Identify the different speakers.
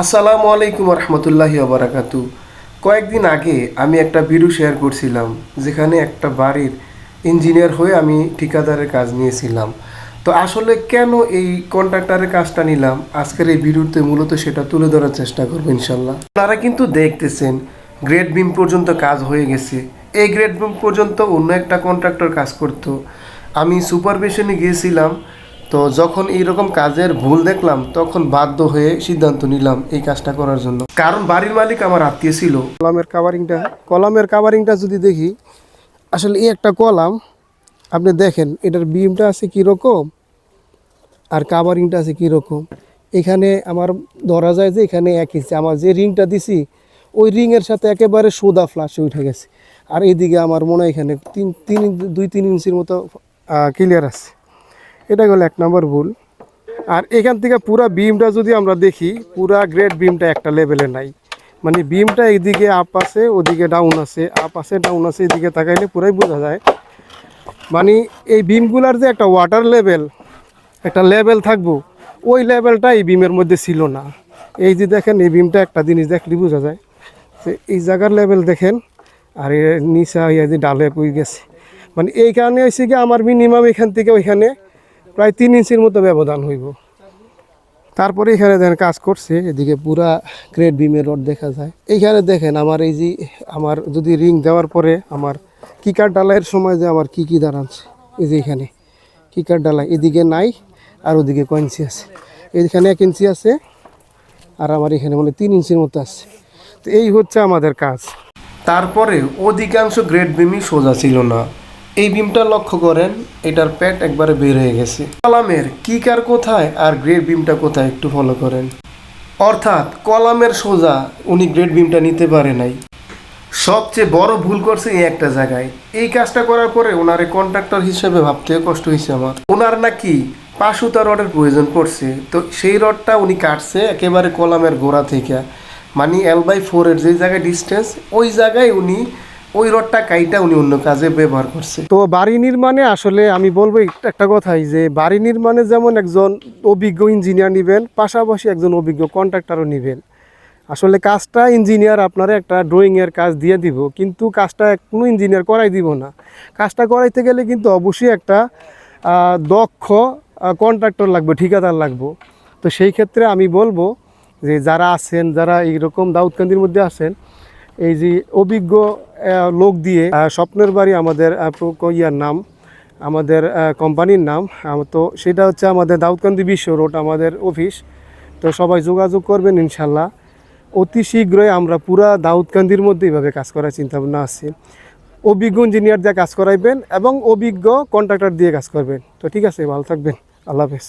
Speaker 1: আসসালামু আলাইকুম রহমতুল্লাহি আবরাকাতু কয়েকদিন আগে আমি একটা ভিডিও শেয়ার করছিলাম, যেখানে একটা বাড়ির ইঞ্জিনিয়ার হয়ে আমি ঠিকাদারের কাজ নিয়েছিলাম। তো আসলে কেন এই কন্ট্রাক্টরের কাজটা নিলাম? আজকের এই ভিডিওতে মূলত সেটা তুলে ধরার চেষ্টা করব ইনশাল্লাহ আপনারা কিন্তু দেখতেছেন, গ্রেড বিম পর্যন্ত কাজ হয়ে গেছে। এই গ্রেড বিম পর্যন্ত অন্য একটা কন্ট্রাক্টর কাজ করতো। আমি সুপারভিশনে গিয়েছিলাম তো যখন এইরকম কাজের ভুল দেখলাম, তখন বাধ্য হয়ে সিদ্ধান্ত নিলাম এই কাজটা করার জন্য। কারণ বাড়ির মালিক আমার আত্মীয় ছিল। কলামের কাভারিংটা কলামের কাভারিংটা যদি দেখি, আসলে এই একটা কলাম, আপনি দেখেন, এটার বিমটা আছে কীরকম আর কাভারিংটা আছে কীরকম। এখানে আমার ধরা যায় যে এখানে এক ইঞ্চি আমার যে রিংটা দিছি, ওই রিংয়ের সাথে একেবারে সোদা ফ্লাশে উঠে গেছে। আর এইদিকে আমার মনে হয় এখানে তিন তিন, দুই, তিন ইঞ্চির মতো ক্লিয়ার আছে। এটা গেল এক নম্বর ভুল। আর এখান থেকে পুরা বিমটা যদি আমরা দেখি, পুরা গ্রেড বিমটা একটা লেভেলে নাই। মানে বিমটা এদিকে আপ আছে, ওদিকে ডাউন আছে। আপ আছে ডাউন আছে, এদিকে তাকাইলে পুরাই বোঝা যায়। মানে এই বিমগুলার যে একটা ওয়াটার লেভেল একটা লেভেল থাকব, ওই লেভেলটা এই বিমের মধ্যে ছিল না। এই যে দেখেন, এই বিমটা একটা জিনিস দেখলে বোঝা যায়। যে এই জায়গার লেভেল দেখেন, আর নিচা ইয়া যে ডালে পড়ে গেছে। মানে এই কারণে হয়েছে কি, আমার মিনিমাম এখান থেকে ওইখানে প্রায় তিন ইঞ্চির মতো ব্যবধান হইব। তারপরে এখানে দেখেন কাজ করছে, এদিকে পুরা গ্রেড বিমের রড দেখা যায়। এইখানে দেখেন আমার এই যে, আমার যদি রিং দেওয়ার পরে আমার কিকার ডালাইয়ের সময় যে আমার কি কি দাঁড়াচ্ছে, এই যে এখানে কিকার ডালাই, এদিকে নাই আর ওদিকে ক ইঞ্চি আছে। এইখানে এক ইঞ্চি আছে আর আমার এখানে মানে তিন ইঞ্চির মতো আছে। তো এই হচ্ছে আমাদের কাজ। তারপরে অধিকাংশ গ্রেড বিমই সোজা ছিল না। এই বিমটা লক্ষ্য করেন, এটার প্যাট একবারে বের হয়ে গেছে। কলামের কিকার কোথায় আর গ্রেড বিমটা কোথায় একটু ফলো করেন। অর্থাৎ কলামের সোজা উনি গ্রেড বিমটা নিতে পারে নাই। সবচেয়ে বড় ভুল করছে এই একটা জায়গায়। এই কাজটা করার পরে ওনারে কন্ট্রাক্টর হিসেবে ভাবতে কষ্ট হয়েছে আমার। ওনার নাকি পাঁচুতা রডের প্রয়োজন পড়ছে। তো সেই রডটা উনি কাটছে একেবারে কলামের গোড়া থেকে। মানে এল বাই ফোরের যে জায়গায় ডিস্টেন্স ওই জায়গায় উনি ওই রডটা কাইটা উনি অন্য কাজে ব্যবহার করছে। তো বাড়ি নির্মাণে আসলে আমি বলব একটা- কথাই যে, বাড়ি নির্মাণে যেমন একজন অভিজ্ঞ ইঞ্জিনিয়ার নেবেন, পাশাপাশি একজন অভিজ্ঞ কন্ট্রাক্টারও নেবেন। আসলে কাজটা ইঞ্জিনিয়ার আপনারা একটা ড্রয়িংয়ের কাজ দিয়ে দিব, কিন্তু কাজটা কোনো ইঞ্জিনিয়ার করাই দিব না। কাজটা করাইতে গেলে কিন্তু অবশ্যই একটা দক্ষ কন্ট্রাক্টর লাগবে, ঠিকাদার লাগবে। তো সেই ক্ষেত্রে আমি বলব যে, যারা আছেন, যারা এইরকম দাউদকান্দির মধ্যে আছেন, এই যে অভিজ্ঞ লোক দিয়ে স্বপ্নের বাড়ি আমাদের ইয়ার নাম, আমাদের কোম্পানির নাম তো সেটা হচ্ছে আমাদের দাউদকান্দি বিশ্ব রোড, আমাদের অফিস। তো সবাই যোগাযোগ করবেন ইনশাল্লাহ। অতি শীঘ্রই আমরা পুরা দাউদকান্দির মধ্যে এইভাবে কাজ করার চিন্তা ভাবনা আছে। অভিজ্ঞ ইঞ্জিনিয়ার দিয়ে কাজ করাইবেন এবং অভিজ্ঞ কন্ট্রাক্টর দিয়ে কাজ করবেন। তো ঠিক আছে, ভালো থাকবেন। আল্লাহ হাফেজ।